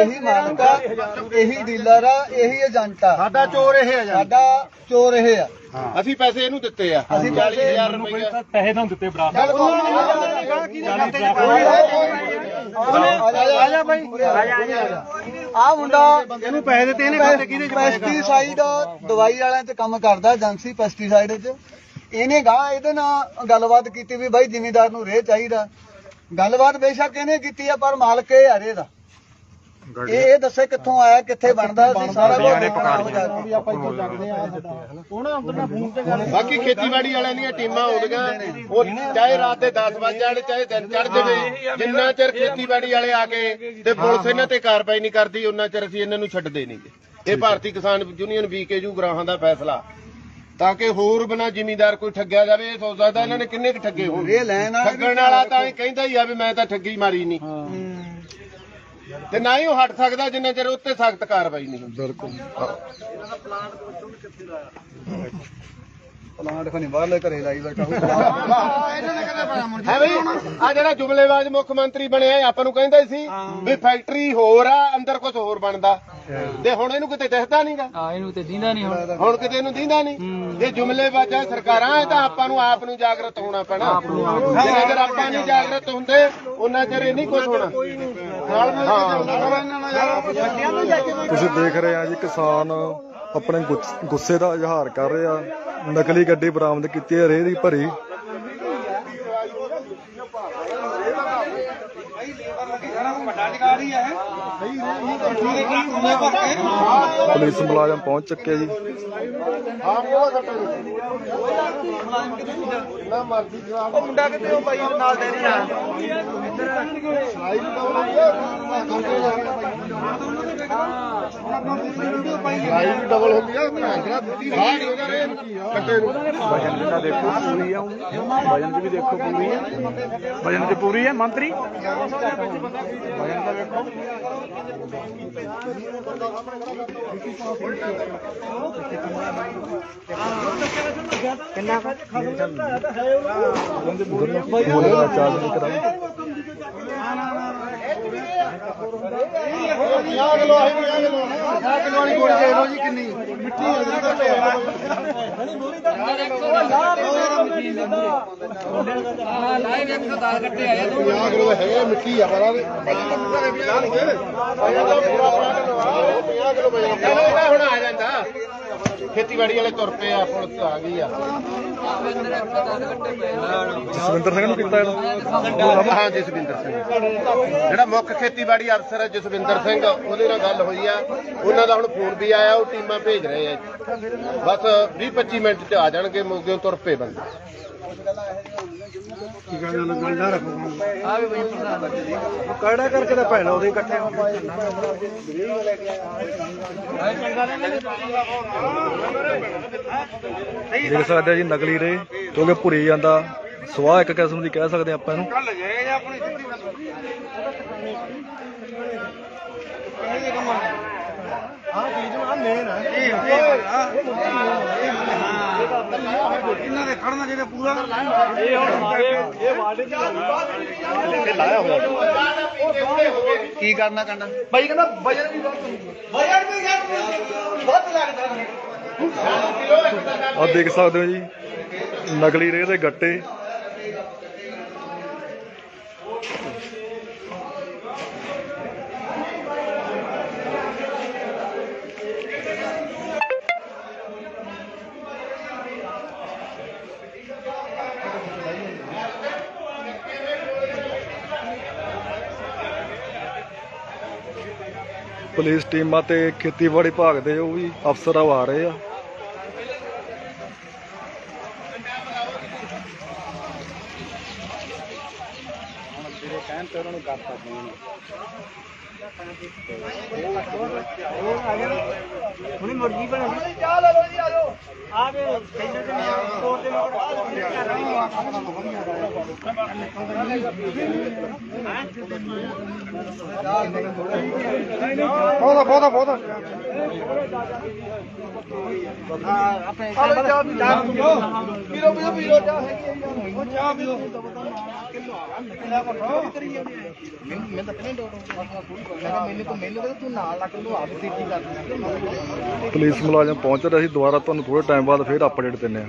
ਇਹੀ ਮਾਲਕ ਆ ਇਹੀ ਡੀਲਰ ਆ ਇਹੀ ਏਜੰਟ ਆ। ਸਾਡਾ ਚੋਰ ਇਹ ਆ ਜੀ ਸਾਡਾ ਚੋਰ ਇਹ ਆ। ਅਸੀਂ ਪੈਸੇ ਇਹਨੂੰ ਦਿੱਤੇ ਆ। ਅਸੀਂ ਪੈਸੇ 40000 ਰੁਪਏ ਪੈਸੇ ਤਾਂ ਦਿੱਤੇ ਬਰਾ ਚੱਲ ਆ ਜਾ ਬਾਈ। ਆ ਮੁੰਡਾ ਇਹਨੂੰ ਪੈਸੇ ਦਿੱਤੇ ਇਹਨੇ ਖਾਤੇ ਕਿਹਨੇ ਪੈਸਟੀਸਾਈਡ ਦਵਾਈ ਵਾਲਿਆਂ ਤੇ ਕੰਮ ਕਰਦਾ ਏਜੰਸੀ ਪੈਸਟੀਸਾਈਡ 'ਚ। ਇਹਨੇ ਗਾ ਇਹਦੇ ਨਾਲ ਗੱਲਬਾਤ ਕੀਤੀ ਵੀ ਬਾਈ ਜ਼ਿਮੀਦਾਰ ਨੂੰ ਰੇ ਚਾਹੀਦਾ। ਗੱਲਬਾਤ ਬੇਸ਼ੱਕ ਇਹਨੇ ਕੀਤੀ ਆ ਪਰ ਮਾਲਕ ਇਹ ਆ ਰੇ ਦਾ। ਇਹ ਇਹ ਦੱਸੇ ਕਿੱਥੋਂ ਆਇਆ ਕਿੱਥੇ ਬਣਦਾ ਅਸੀਂ ਸਾਰਾ ਕੁਝ ਦੇਖਣਾ ਹੋ ਜਾ ਕੇ ਬਾਕੀ ਖੇਤੀਬਾੜੀ ਵਾਲਿਆਂ ਦੀਆਂ ਟੀਮਾਂ ਆਉਂਦੀਆਂ ਉਹ ਚਾਹੇ ਰਾਤ ਦੇ 10 ਵਜੇ ਜਾਣ ਚਾਹੇ ਦਿਨ ਚੜ ਜਾਵੇ ਜਿੰਨਾ ਚਿਰ ਖੇਤੀਬਾੜੀ ਵਾਲੇ ਆ ਕੇ ਤੇ ਪੁਲਿਸ ਇਹਨਾਂ ਤੇ ਕਾਰਵਾਈ ਨਹੀਂ ਕਰਦੀ ਉਹਨਾਂ ਚਿਰ ਅਸੀਂ ਇਹਨਾਂ ਨੂੰ ਛੱਡਦੇ ਨਹੀਂਗੇ ਇਹ ਭਾਰਤੀ ਕਿਸਾਨ ਯੂਨੀਅਨ ਵੀਕੇਯੂ ਗ੍ਰਾਹਾਂ ਦਾ ਫੈਸਲਾ। ਤਾਂ ਕਿ ਹੋਰ ਬਿਨਾ ਜ਼ਿਮੀਂਦਾਰ ਕੋਈ ਠੱਗਿਆ ਜਾਵੇ ਇਹ ਸੋਚ ਸਕਦਾ ਇਹਨਾਂ ਨੇ ਕਿੰਨੇ ਕੁ ਠੱਗੇ ਹੋਣ। ਇਹ ਲੈਣ ਵਾਲੇ ਠੱਗਣ ਵਾਲਾ ਤਾਂ ਇਹ ਕਹਿੰਦਾ ਹੀ ਆ ਵੀ ਮੈਂ ਤਾਂ ਠੱਗੀ ਮਾਰੀ ਨਹੀਂ ਤੇ ਨਾ ਹੀ ਉਹ ਹਟ ਸਕਦਾ ਜਿੰਨਾ ਚਿਰ ਉੱਤੇ ਸਖਤ ਕਾਰਵਾਈ ਨਹੀਂ ਹੁੰਦੀ। ਪਲਾਂਟ ਖਣੀ ਬਾਹਰਲੇ ਘਰੇ ਲਾਈ ਬੈਠਾ ਹੈ ਬਈ? ਆ ਜਿਹੜਾ ਜੁਮਲੇਬਾਜ਼ ਮੁੱਖ ਮੰਤਰੀ ਬਣਿਆ ਇਹ ਆਪਾਂ ਨੂੰ ਕਹਿੰਦਾ ਹੀ ਸੀ ਵੀ ਫੈਕਟਰੀ ਹੋਰ ਆ ਅੰਦਰ ਕੁਝ ਹੋਰ ਬਣਦਾ। ਤੇ ਹੁਣ ਇਹਨੂੰ ਕਿਤੇ ਦਿਖਦਾ ਨਹੀਂਗਾ ਆ ਇਹਨੂੰ ਤੇ ਦਿੰਦਾ ਨਹੀਂ ਹੁਣ। ਹੁਣ ਕਿਤੇ ਇਹਨੂੰ ਦਿੰਦਾ ਨਹੀਂ ਇਹ ਜੁਮਲੇਬਾਜ਼ਾਂ ਸਰਕਾਰਾਂ ਇਹ ਤਾਂ ਆਪਾਂ ਨੂੰ ਆਪ ਨੂੰ ਜਾਗਰਤ ਹੋਣਾ ਪੈਣਾ। ਚਿਰ ਆਪਾਂ ਨਹੀਂ ਜਾਗਰਤ ਹੁੰਦੇ ਉਹਨਾਂ ਚਿਰ ਇਹ ਨਹੀਂ ਕੁਝ ਹੋਣਾ। ਤੁਸੀਂ ਦੇਖ ਰਹੇ ਆ ਜੀ ਕਿਸਾਨ ਆਪਣੇ ਗੁੱਸ- ਗੁੱਸੇ ਦਾ ਇਜ਼ਹਾਰ ਕਰ ਰਹੇ ਆ। ਨਕਲੀ ਗੱਡੀ ਬਰਾਮਦ ਕੀਤੀ ਹੈ ਰੇਹ ਦੀ ਭਰੀ। ਪੁਲਿਸ ਮੁਲਾਜ਼ਮ ਪਹੁੰਚ ਚੁੱਕੇ ਜੀ। ਉਹ ਮੁੰਡਾ ਕਿਤੇ ਉਹ ਬਾਈ ਨਾਲ ਦੇ ਨਹੀਂ ਆ। ਲਾਈਵ ਡਬਲ ਹੁੰਦੀ ਆ ਭੈਣ ਦਾ ਬੁੱਧੀ ਰਾਹ ਹੋ ਜਾ ਰਹੇ ਕੱਟੇ ਨੂੰ ਵਜਨ ਦਾ ਦੇਖੋ ਪੂਰੀ ਆ ਵਜਨ ਚ ਵੀ ਦੇਖੋ ਪੂਰੀ ਆ ਵਜਨ ਚ ਪੂਰੀ ਆ ਮੰਤਰੀ ਵਜਨ ਦਾ ਦੇਖੋ ਹੋਲੇ ਦਾ ਚਾਰਜ ਕਰਾਂਗੇ 50 ਕਿਲੋ ਆਹੀ 50 ਕਿਲੋ 50 ਕਿਲੋ ਵਾਲੀ ਗੋਲੀ ਦੇ ਲਓ ਜੀ ਕਿੰਨੀ ਮਿੱਟੀ ਹੈ ਜੀ ਲਾਈਵ ਇੱਕ ਦਾਲ ਕੱਟੇ ਆਏ 50 ਕਿਲੋ ਹੈਗੇ ਮਿੱਟੀ ਆ। ਪਰਾਂ ਦੇ 50 ਕਿਲੋ ਵਜਨ ਹੁਣ ਆ ਜਾਂਦਾ ਖੇਤੀਬਾੜੀ ਵਾਲੇ ਤੁਰ ਪਏ ਆ ਪੁਲਿਸ ਆ ਗਈ ਆ। ਜਸਵਿੰਦਰ ਸਿੰਘ ਨੂੰ ਕੀਤਾ ਇਹਦਾ? ਹਾਂ ਜਸਵਿੰਦਰ ਸਿੰਘ। ਜਿਹੜਾ ਮੁੱਖ ਖੇਤੀਬਾੜੀ ਅਫਸਰ ਹੈ ਜਸਵਿੰਦਰ ਸਿੰਘ ਉਹਦੇ ਨਾਲ ਗੱਲ ਹੋਈ ਆ। ਉਹਨਾਂ ਦਾ ਹੁਣ ਫੋਨ ਵੀ ਆਇਆ ਉਹ ਟੀਮਾਂ ਭੇਜ ਰਹੇ ਆ। ਬਸ 20 25 ਮਿੰਟ ਚ ਆ ਜਾਣਗੇ ਮੋਗਿਓਂ ਤੁਰ ਪਏ ਬੰਦੇ। ਕੜਾ ਕਰਕੇ ਤਾਂ ਭੈਣ ਉਹਦੇ ਇਕੱਠੇ ਹੋ ਦੇਖ ਸਕਦੇ ਆ ਜੀ ਨਕਲੀ ਰੇਹ ਕਿਉਂਕਿ ਭੁਰੀ ਜਾਂਦਾ। ਸਵਾਹ ਇੱਕ ਕਿਸਮ ਦੀ ਕਹਿ ਸਕਦੇ ਆਪਾਂ ਇਹਨੂੰ। ਇਹਨਾਂ ਦੇ ਖੜਨਾ ਜਿਹੜੇ ਪੂਰਾ। ਕੀ ਕਰਨਾ ਕਹਿੰਦਾ ਬਾਈ ਕਹਿੰਦਾ ਵਜਨ ਵੀ ਵਜਨ ਵੀ ਬਹੁਤ ਲੱਗਦਾ। ਆਹ ਦੇਖ ਸਕਦੇ ਹੋ ਜੀ। ਨਕਲੀ ਰੇਹ ਦੇ ਗੱਟੇ। ਪੁਲਿਸ ਟੀਮਾਂ ਤੇ ਖੇਤੀਬਾੜੀ ਵਿਭਾਗ ਦੇ ਉਹ ਵੀ ਅਫਸਰ ਆ ਰਹੇ ਆ। ਹੁਣੇ ਮੁਰਗੀ ਬਣਾ ਚਾਹ ਲੈ ਲਓ ਜੀ ਆ ਜਾਓ ਆ ਕੇ ਕਹਿੰਦੇ ਤੇ ਮੈਂ ਕੋਰ ਦੇ ਬਹੁਤਾ ਬਹੁਤਾ ਬਹੁਤਾ ਆਪਣੇ ਪੀਰੋ ਪੀਰੋ ਪੀਰੋ ਜਾ ਹੈਗੀ ਉਹ ਚਾਹ ਪੀਓ ਮੈਂ ਤਾਂ ਆਪਣੇ ਡੋਟ ਮੈਂ ਕਿਹਾ ਮੈਨੂੰ ਤਾਂ ਮੈਨੂੰ ਕਹਿੰਦਾ ਤੂੰ ਨਾਲ ਲੱਗ ਨੂੰ ਆਪ ਤੇਜ਼ੀ ਕਰ ਦਿੰਦਾ। ਪੁਲਿਸ ਮੁਲਾਜ਼ਮ ਪਹੁੰਚ ਰਿਹਾ ਸੀ, ਦੁਬਾਰਾ ਤੁਹਾਨੂੰ ਥੋੜੇ ਟਾਈਮ ਬਾਅਦ ਫਿਰ ਅਪਡੇਟ ਦਿੰਨੇ ਆ।